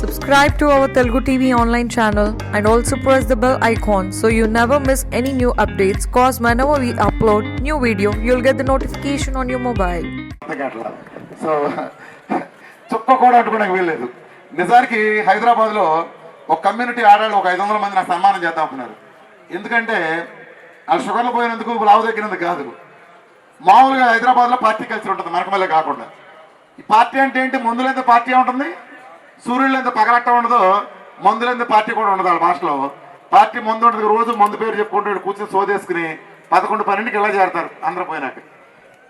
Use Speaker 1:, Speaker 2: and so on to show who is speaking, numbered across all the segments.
Speaker 1: Subscribe to our Telugu TV online channel and also press the bell icon so you never miss any new updates. Cause whenever we upload new video, you'll get the notification on your mobile.
Speaker 2: So చుక్క కూడా అంటుకోవడానికి వీల్లేదు నిజానికి హైదరాబాద్లో ఒక community ఆడాళ్ళు ఒక ఐదు వందల మంది నాకు సన్మానం చేద్దాం అనుకున్నారు ఎందుకంటే వాళ్ళు షుగర్లు పోయినందుకు లావు తగ్గినందుకు కాదు మామూలుగా హైదరాబాద్లో పార్టీ కల్చర్ ఉంటుంది మనకు కాకుండా ఈ పార్టీ అంటే ఏంటి ముందులేంత పార్టీ ఉంటుంది సూర్యుడు ఎంత పగలట్ట ఉండదో మందులేంత పార్టీ కూడా ఉండదు వాళ్ళ భాషలో. పార్టీ ముందు ఉండదు రోజు మందు పేరు చెప్పుకుంటూ కూర్చొని సోదేసుకుని పదకొండు పన్నెండుకి ఇలా చేరతారు అందరూ పోయినాక.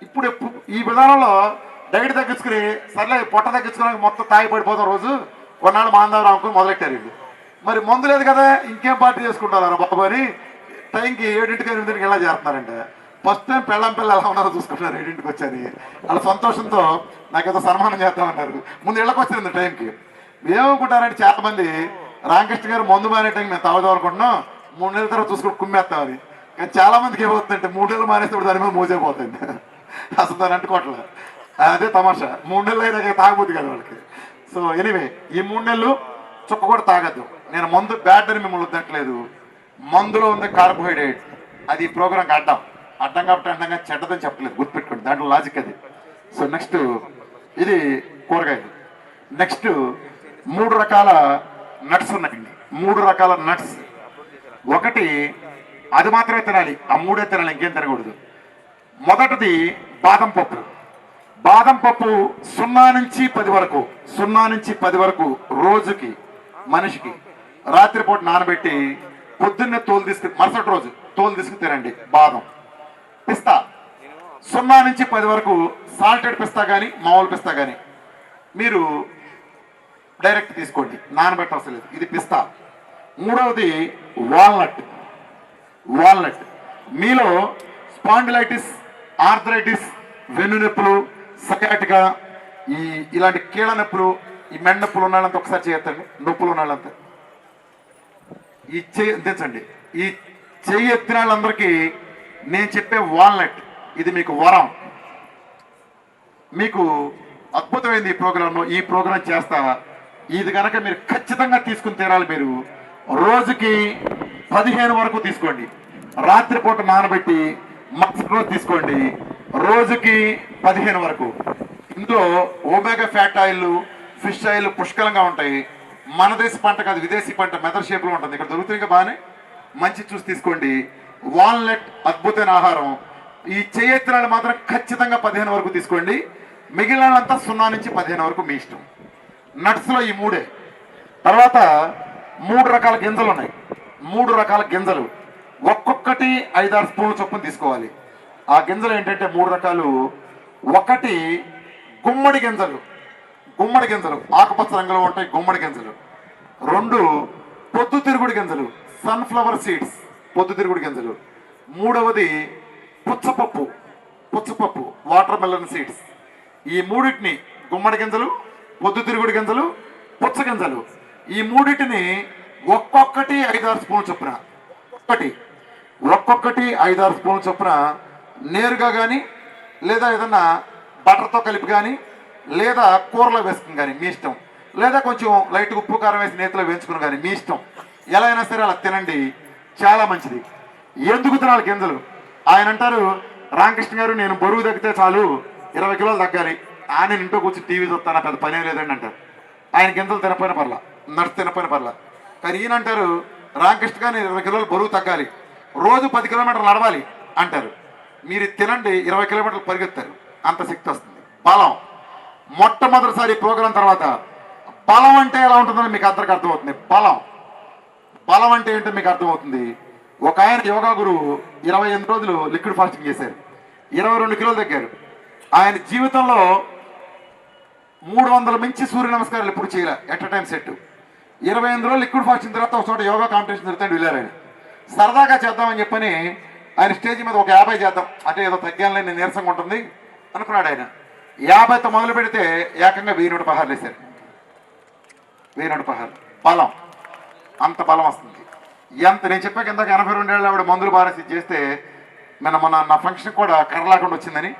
Speaker 2: ఇప్పుడు ఈ విధానంలో డైట్ తగ్గించుకుని సర్లే పొట్ట తగ్గించుకోవడానికి మొత్తం తాగి పడిపోతాం రోజు. కొన్నాళ్ళు మాందావరం అనుకుని మొదలెట్టారు ఇది మరి మందు లేదు కదా ఇంకేం పార్టీ చేసుకుంటారు బాబు అని టైంకి ఏడింటికి ఎనిమిదింటికి ఎలా చేస్తున్నారంటే ఫస్ట్ టైం పెళ్ళం పిల్ల ఎలా ఉన్నారో చూసుకుంటున్నారు ఏడింటికి వచ్చారు. వాళ్ళ సంతోషంతో నాకేదో సన్మానం చేద్దామన్నారు ముందు ఇళ్ళకి వచ్చింది టైంకి. ఏమనుకుంటారంటే చాలా మంది రామకృష్ణ గారు మందు మానేటం మేము తాగుదాం అనుకుంటున్నాం. మూడు నెలల తర్వాత చూసుకుని అది. కానీ చాలా మందికి ఏమవుతుందంటే మూడు నెలలు మానేస్తే దాని మీద మోసైపోతుంది. అసలు దాని అంటుకోవట్లేదు అదే తమాషా. మూడు నెలలు అయినా తాగబోద్దు కదా వాళ్ళకి. సో ఎనివే ఈ మూడు నెలలు చుక్క కూడా తాగద్దు. నేను మందు బ్యాడ్ అని మిమ్మల్ని వద్దట్లేదు మందులో ఉంది కార్బోహైడ్రేట్. అది ఈ ప్రోగ్రాంకి అడ్డం. అడ్డం కాబట్టి అడ్డంగా చెడ్డదని చెప్పలేదు. గుర్తుపెట్టుకోండి. దాంట్లో లాజిక్ అది. సో నెక్స్ట్ ఇది కూరగాయలు. నెక్స్ట్ మూడు రకాల నట్స్ ఉన్నాయండి మూడు రకాల నట్స్. ఒకటి అది మాత్రమే తినాలి. ఆ మూడే తినాలి ఇంకేం తినకూడదు. మొదటిది బాదం పప్పు. బాదం పప్పు సున్నా నుంచి పది వరకు సున్నా నుంచి పది వరకు రోజుకి మనిషికి రాత్రిపూట నానబెట్టి పొద్దున్నే తోలు తీసుకు మరుసటి రోజు తోలు తీసుకు తినండి బాదం. పిస్తా. సున్నా నుంచి పది వరకు సాల్టెడ్ పిస్తా కానీ మామూలు పిస్తా కానీ మీరు డైరెక్ట్ తీసుకోండి నానబెట్టవసరం లేదు. ఇది పిస్తా. మూడవది వాల్నట్. వాల్నట్. మీలో స్పాండిలైటిస్ ఆర్థరైటిస్ వెన్ను నొప్పులు సయాటిగా ఈ ఇలాంటి కీళ్ళ నొప్పులు ఈ మెండ నొప్పులు ఉన్న ఒకసారి చేయొద్దండి. నొప్పులు ఉన్నాళ్ళంతా. ఈ చెయ్యి దించండి ఈ చెయ్యి ఎత్తిన వాళ్ళందరికీ నేను చెప్పే వాల్నట్. ఇది మీకు వరం. మీకు అద్భుతమైంది ఈ ప్రోగ్రామ్ ఈ ప్రోగ్రాం చేస్తా ఇది కనుక మీరు ఖచ్చితంగా తీసుకుని తీరాలి మీరు రోజుకి పదిహేను వరకు తీసుకోండి. రాత్రిపూట నానబెట్టి మరుసటి రోజు తీసుకోండి. రోజుకి పదిహేను వరకు. ఇందులో omega fat oil fish oil పుష్కలంగా ఉంటాయి. మన దేశ పంట కాదు విదేశీ పంట మెదర్ షేప్లో ఉంటుంది. ఇక్కడ దొరుకుతుంది బాగానే. మంచి చూసి తీసుకోండి. వాల్నట్ అద్భుతమైన ఆహారం. ఈ చేయత్రాలు మాత్రం ఖచ్చితంగా పదిహేను వరకు తీసుకోండి. మిగిలినంతా సున్నా నుంచి పదిహేను వరకు మీ ఇష్టం. నట్స్లో ఈ మూడే. తర్వాత మూడు రకాల గింజలు ఉన్నాయి. మూడు రకాల గింజలు. ఒక్కొక్కటి ఐదారు స్పూన్ల చొప్పున తీసుకోవాలి. ఆ గింజలు ఏంటంటే మూడు రకాలు. ఒకటి గుమ్మడి గింజలు. గుమ్మడి గింజలు. ఆకుపచ్చ రంగులో ఉంటాయి గుమ్మడి గింజలు. రెండు పొద్దుతిరుగుడు గింజలు. Sunflower seeds. పొద్దుతిరుగుడు గింజలు. మూడవది పుచ్చపప్పు. పుచ్చపప్పు. Watermelon seeds. ఈ మూడింటిని గుమ్మడి గింజలు పొద్దుతిరుగుడు గింజలు పుచ్చ గింజలు. ఈ మూడింటిని ఒక్కొక్కటి ఐదారు స్పూన్లు చొప్పున ఒక్కటి ఒక్కొక్కటి ఐదారు స్పూన్లు చొప్పున నేరుగా కానీ లేదా ఏదన్నా బటర్తో కలిపి కానీ లేదా కూరలో వేసుకుని కానీ మీ ఇష్టం. లేదా కొంచెం లైట్ ఉప్పు కారం వేసి నేతిలో వేయించుకుని కానీ మీ ఇష్టం. ఎలా అయినా సరే అలా తినండి చాలా మంచిది. ఎందుకు తినాలి గింజలు? ఆయన అంటారు రామకృష్ణ గారు నేను బరువు తగ్గితే చాలు ఇరవై కిలోలు తగ్గాలి. ఆయన ఇంట్లో కూర్చొని టీవీ చూస్తాను పెద్ద పనే లేదండి అంటారు. ఆయన గింజలు తినపోయిన పర్లా నడుచు తినపోయిన పర్లా. కానీ ఈయనంటారు రామకృష్ణ గారిని ఇరవై కిలోలు బరువు తగ్గాలి. రోజు పది కిలోమీటర్లు నడవాలి అంటారు. మీరు తినండి ఇరవై కిలోమీటర్లు పరిగెత్తారు. అంత శక్తి వస్తుంది. బలం. మొట్టమొదటిసారి ప్రోగ్రాం తర్వాత బలం అంటే ఎలా ఉంటుందని మీకు అందరికి అర్థమవుతుంది. బలం. బలం అంటే ఏంటో మీకు అర్థమవుతుంది. ఒక ఆయన యోగా గురువు ఇరవై ఎనిమిది రోజులు లిక్విడ్ ఫాస్టింగ్ చేశారు. ఇరవై రెండు కిలోలు తగ్గారు. ఆయన జీవితంలో మూడు వందల మించి సూర్య నమస్కారాలు ఎప్పుడు చేయలే. At time set. ఇరవై ఎనిమిది రోజులు లిక్విడ్ ఫాస్టింగ్ తర్వాత ఒక చోట యోగా కాంపిటీషన్ జరుగుతాడు వెళ్ళారు సరదాగా చేద్దామని చెప్పని ఆయన స్టేజ్ మీద ఒక యాభై చేద్దాం. అంటే ఏదో తగ్గాలని నేను నీరసంగా ఉంటుంది అనుకున్నాడు ఆయన. యాభైతో మొదలు పెడితే ఏకంగా వెయ్యి నూట పహార్లు వేశారు. వెయ్యి నూట పహార్లు బలం. అంత బలం వస్తుంది. ఎంత నేను చెప్పాక ఇందాక ఎనభై రెండేళ్ళు ఆవిడ మందులు బారేసి చేస్తే మన మొన్న నా ఫంక్షన్ కూడా కర్రలాకుండా వచ్చిందని.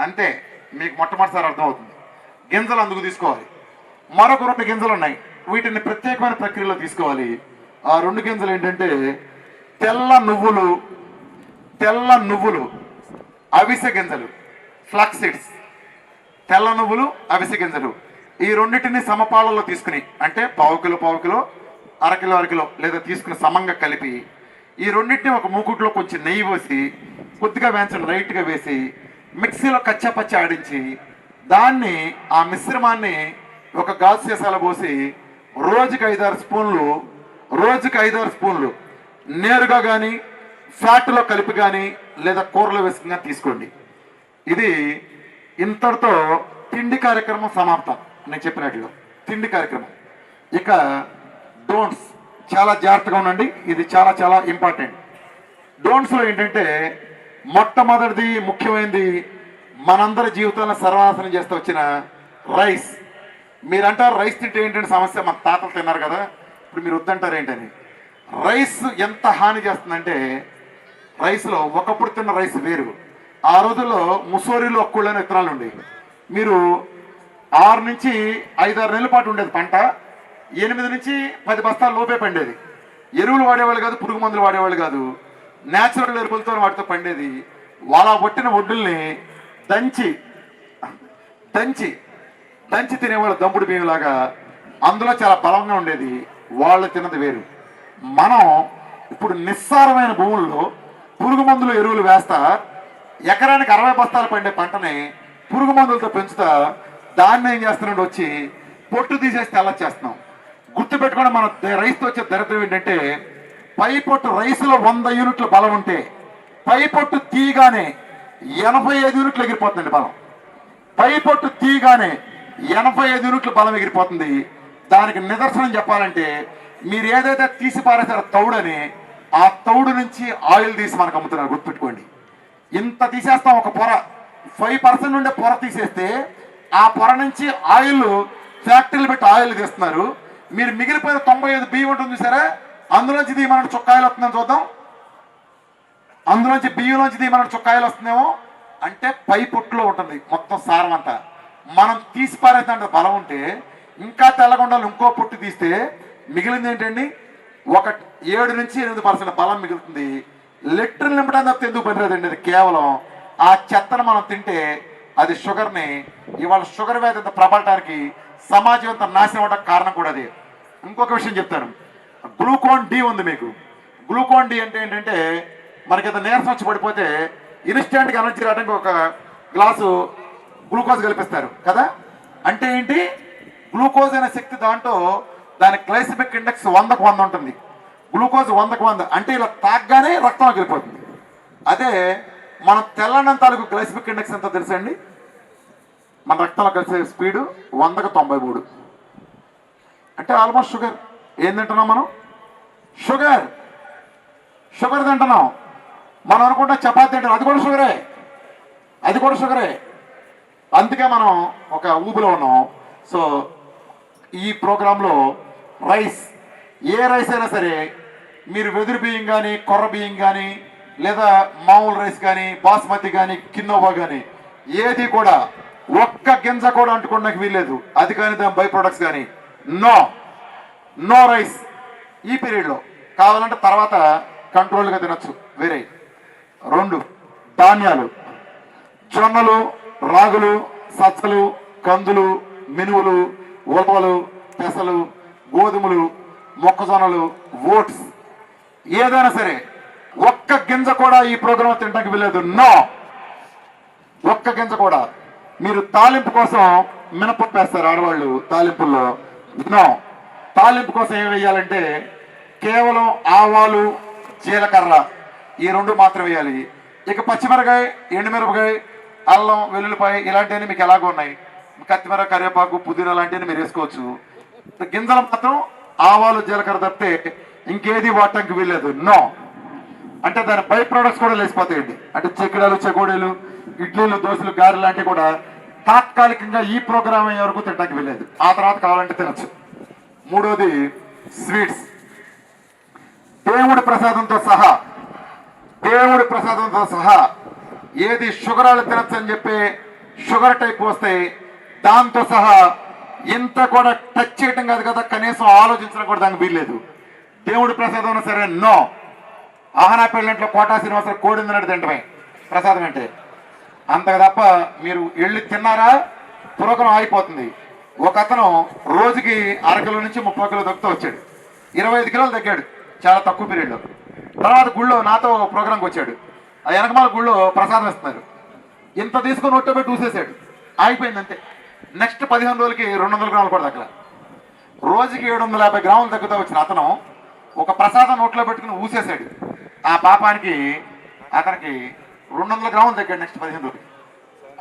Speaker 2: అంతే. మీకు మొట్టమొదటిసారి అర్థమవుతుంది. గింజలు అందుకు తీసుకోవాలి. మరొక రెండు గింజలు ఉన్నాయి వీటిని ప్రత్యేకమైన ప్రక్రియలో తీసుకోవాలి. ఆ రెండు గింజలు ఏంటంటే తెల్ల నువ్వులు తెల్ల నువ్వులు అవిసె గింజలు ఫ్లాక్సీడ్స్ తెల్ల నువ్వులు అవిసె గింజలు. ఈ రెండింటిని సమపాలలో తీసుకుని అంటే పావు కిలో పావు కిలో అరకిలో అరకిలో లేదా తీసుకుని సమంగా కలిపి ఈ రెండింటిని ఒక మూకుట్లో కొంచెం నెయ్యి పోసి కొద్దిగా వేయించడం లైట్గా వేసి మిక్సీలో కచ్చాపచ్చ ఆడించి దాన్ని ఆ మిశ్రమాన్ని ఒక గాజు పోసి రోజుకి ఐదారు స్పూన్లు రోజుకి ఐదారు స్పూన్లు నేరుగా కానీ ఫ్యాట్లో కలిపి కానీ లేదా కూరలో వేసుకుని కానీ తీసుకోండి. ఇది ఇంతటితో తిండి కార్యక్రమం సమాప్తం. నేను చెప్పినట్లు తిండి కార్యక్రమం. ఇక డోంట్స్ చాలా జాగ్రత్తగా ఉండండి. ఇది చాలా చాలా ఇంపార్టెంట్. డోంట్స్లో ఏంటంటే మొట్టమొదటిది ముఖ్యమైనది మనందరి జీవితంలో సర్వనాశనం చేస్తూ వచ్చిన రైస్. మీరంటారు రైస్ తింటే ఏంటంటే సమస్య మన తాతలు తిన్నారు కదా ఇప్పుడు మీరు వద్దంటారు ఏంటని. రైస్ ఎంత హాని చేస్తుందంటే రైస్లో ఒకప్పుడు తిన్న రైస్ వేరు. ఆ రోజుల్లో ముసోరిలో ఒక్కళ్ళని విత్తనాలు ఉండేవి. మీరు ఆరు నుంచి ఐదారు నెలల పాటు ఉండేది పంట ఎనిమిది నుంచి పది బస్తాల లోపే పండేది. ఎరువులు వాడేవాళ్ళు కాదు పురుగు మందులు వాడేవాళ్ళు కాదు. న్యాచురల్ ఎరువులతో వాటితో పండేది. వాళ్ళ పట్టిన ఒడ్డుల్ని దంచి దంచి దంచి తినేవాళ్ళు దంపుడు బియ్యంలాగా అందులో చాలా బలంగా ఉండేది. వాళ్ళు తిన్నది వేరు. మనం ఇప్పుడు నిస్సారమైన భూముల్లో పురుగు మందులు ఎరువులు వేస్తా ఎకరానికి అరవై బస్తాలు పండే పంటని పురుగు మందులతో పెంచుతా దాన్ని ఏం చేస్తున్నాడు వచ్చి పొట్టు తీసేసి తెల్లచేస్తున్నాం గుర్తుపెట్టుకోండి మన రైస్తో వచ్చే దరిద్రం ఏంటంటే పై పొట్టు రైస్లో వంద యూనిట్ల బలం ఉంటే పై పొట్టు తీయగానే ఎనభై ఐదు యూనిట్లు ఎగిరిపోతుందండి బలం. పై పొట్టు తీయగానే ఎనభై ఐదు యూనిట్లు బలం ఎగిరిపోతుంది. దానికి నిదర్శనం చెప్పాలంటే మీరు ఏదైతే తీసి పారేసారో తౌడని ఆ తౌడు నుంచి ఆయిల్ తీసి మనకు అమ్ముతున్నారు. గుర్తుపెట్టుకోండి. ఇంత తీసేస్తాం ఒక పొర. ఫైవ్ పర్సెంట్ ఉండే పొర తీసేస్తే ఆ పొర నుంచి ఆయిల్ ఫ్యాక్టరీలు పెట్టి ఆయిల్ తీస్తున్నారు. మీరు మిగిలిపోయిన తొంభై ఐదు బియ్యం ఉంటుంది సరే అందులోంచి తీయమన్నట్టు చుక్కాయలు వస్తుందని చూద్దాం. అందులోంచి బియ్యంలోంచి మనం చుక్కాయలు వస్తుందేమో? అంటే పై పొట్టులో ఉంటుంది మొత్తం సారం అంతా. మనం తీసి పారేదంటే బలం ఉంటే ఇంకా తెల్లగొండలు ఇంకో పొట్టు తీస్తే మిగిలింది ఏంటండి? ఒక ఏడు నుంచి ఎనిమిది పర్సెంట్ బలం మిగులుతుంది. లిటర్ నింపడానికి తప్ప ఎందుకు పనిలేదండి అది కేవలం ఆ చెత్తను మనం తింటే అది షుగర్ని ఇవాళ షుగర్ వ్యాధి అంత ప్రబలటానికి సమాజం అంత నాశనం అవడానికి కారణం కూడా అది. ఇంకొక విషయం చెప్తాను. గ్లూకోన్ డి ఉంది మీకు. గ్లూకోన్ డి అంటే ఏంటంటే మనకి అంత నీరసం వచ్చి పడిపోతే ఇన్స్టెంట్గా ఎనర్జీ రావడానికి ఒక గ్లాసు గ్లూకోజ్ కల్పిస్తారు కదా? అంటే ఏంటి? గ్లూకోజ్ అనే శక్తి దాంట్లో దాని గ్లైసిమిక్ ఇండెక్స్ వందకు వంద ఉంటుంది. గ్లూకోజ్ వందకు వంద. అంటే ఇలా తాగ్గానే రక్తం వెళ్ళిపోతుంది. అదే మనం తెల్లన్నం తాలూకు గ్లైసిమిక్ ఇండెక్స్ ఎంత తెలుసండి మన రక్తంలో కలిసే స్పీడు వందకు తొంభై మూడు. అంటే ఆల్మోస్ట్ షుగర్ ఏం తింటున్నాం మనం? షుగర్ షుగర్ తింటున్నాం. మనం అనుకుంటే చపాతీ తింటాం అది కూడా షుగరే. అది కూడా షుగరే. అందుకే మనం ఒక ఊబులో ఉన్నాం. సో ఈ ప్రోగ్రాంలో రైస్ ఏ రైస్ అయినా సరే మీరు వెదురు బియ్యం కానీ కొర్ర బియ్యం కానీ లేదా మామూలు రైస్ కానీ బాస్మతి కానీ కిన్నోవా కానీ ఏది కూడా ఒక్క గింజ కూడా అంటుకోవడానికి వీల్లేదు. అది కానీ దాని బై ప్రొడక్ట్స్ కానీ. నో. No rice. ఈ పీరియడ్లో కావాలంటే తర్వాత కంట్రోల్గా తినొచ్చు. వేరే. రెండు ధాన్యాలు. జొన్నలు రాగులు సచ్చలు కందులు మినువులు ఉలవలు పెసలు గోధుమలు మొక్కజొన్నలు ఓట్స్. ఏదైనా సరే ఒక్క గింజ కూడా ఈ ప్రోగ్రాం తినడానికి వెళ్ళలేదు నో! ఒక్క గింజ కూడా. మీరు తాలింపు కోసం మినపప్పు వేస్తారు ఆడవాళ్ళు తాలింపుల్లో. నో! తాలింపు కోసం ఏం వేయాలంటే కేవలం ఆవాలు జీలకర్ర. ఈ రెండు మాత్రం వేయాలి. ఇక పచ్చిమిరకాయ ఎండుమిరపకాయ అల్లం వెల్లుల్లిపాయ ఇలాంటివన్నీ మీకు ఎలాగో ఉన్నాయి. కత్తిమీర కరివేపాకు పుదీనా లాంటివి మీరు వేసుకోవచ్చు. గింజలు మాత్రం ఆవాలు జీలకర్ర తప్పితే ఇంకేది వాడటానికి వీల్లేదు. నో. అంటే దాని బై ప్రొడక్ట్స్ కూడా లేచిపోతాయండి. అంటే చెక్కడాలు చెకోడీలు ఇడ్లీలు దోశలు గారెలు లాంటివి కూడా తాత్కాలికంగా ఈ ప్రోగ్రామ్ అయ్యే వరకు తినడానికి వెళ్ళలేదు ఆ తర్వాత కావాలంటే తినచ్చు. మూడోది స్వీట్స్. దేవుడి ప్రసాదంతో సహా దేవుడి ప్రసాదంతో సహా ఏది షుగర్ వాళ్ళు తినచ్చు అని చెప్పి షుగర్ టైప్ వస్తాయి దాంతో సహా ఇంత కూడా టచ్ చేయటం కాదు కదా కనీసం ఆలోచించడం కూడా దానికి వీల్లేదు. దేవుడి ప్రసాదం సరే నో. ఆహనా పెళ్ళంట్లో కోటా శ్రీనివాసరావు కోడిందన్నట్టు తింటమే ప్రసాదం అంటే అంతకు తప్ప మీరు వెళ్ళి తిన్నారా? పురోగమనం ఆగిపోతుంది. ఒక అతను రోజుకి అరకిలో నుంచి ముప్పై కిలో దొక్కుతూ వచ్చాడు. ఇరవై ఐదు కిలోలు తగ్గాడు. చాలా తక్కువ పీరియడ్లో. తర్వాత గుళ్ళో నాతో ప్రోగ్రాంకి వచ్చాడు. ఆ వెనకమాల గుళ్ళో ప్రసాదం ఇస్తున్నారు. ఇంత తీసుకొని ఒట్టో పెట్టి చూసేసాడు ఆగిపోయింది అంతే. నెక్స్ట్ పదిహేను రోజులకి రెండు వందల గ్రాములు కూడా తగ్గల. రోజుకి ఏడు వందల యాభై గ్రాములు తగ్గుతూ వచ్చిన అతను ఒక ప్రసాదం నోట్లో పెట్టుకుని ఊసేశాడు ఆ పాపానికి అతనికి రెండు వందల గ్రాములు తగ్గాడు నెక్స్ట్ పదిహేను రోజులు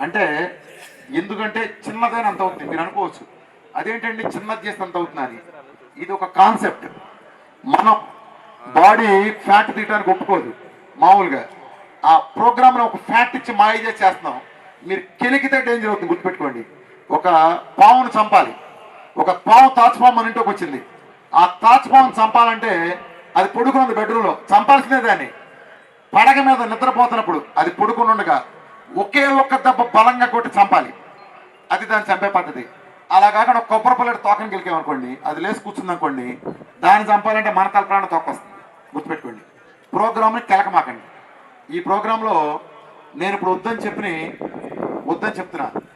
Speaker 2: అంటే ఎందుకంటే చిన్నదైన అంత అవుతుంది. మీరు అనుకోవచ్చు. అదేంటండి చిన్నది చేస్తే అంత అవుతుంది అని ఇది ఒక కాన్సెప్ట్. మనం బాడీ ఫ్యాట్ తీయడానికి ఒప్పుకోదు మామూలుగా. ఆ ప్రోగ్రామ్ని ఒక ఫ్యాట్ ఇచ్చి మాయ చేసి చేస్తున్నాం. మీరు కెలికితే డేంజర్ అవుతుంది గుర్తుపెట్టుకోండి. ఒక పావును చంపాలి. ఒక పావు తాచుపాము మన ఇంటికి వచ్చింది. ఆ తాచుపామును చంపాలంటే అది పడుకున్నది బెడ్రూమ్లో. చంపాల్సిందే దాన్ని. పడగ మీద నిద్రపోతున్నప్పుడు అది పొడుకుని ఉండగా ఒకే ఒక్క దెబ్బ బలంగా కొట్టి చంపాలి. అది దాన్ని చంపే పద్ధతి. అలా కాకుండా కొబ్బరి పల్లెడు తోకని గెలికామనుకోండి అది లేచి కూర్చుందనుకోండి దాన్ని చంపాలంటే మన తలప్రాణం తొక్కొస్తుంది. గుర్తుపెట్టుకోండి. ప్రోగ్రామ్ని కెలకమాకండి. ఈ ప్రోగ్రాంలో నేను ఇప్పుడు వద్దని చెప్పి వద్దని చెప్తున్నాను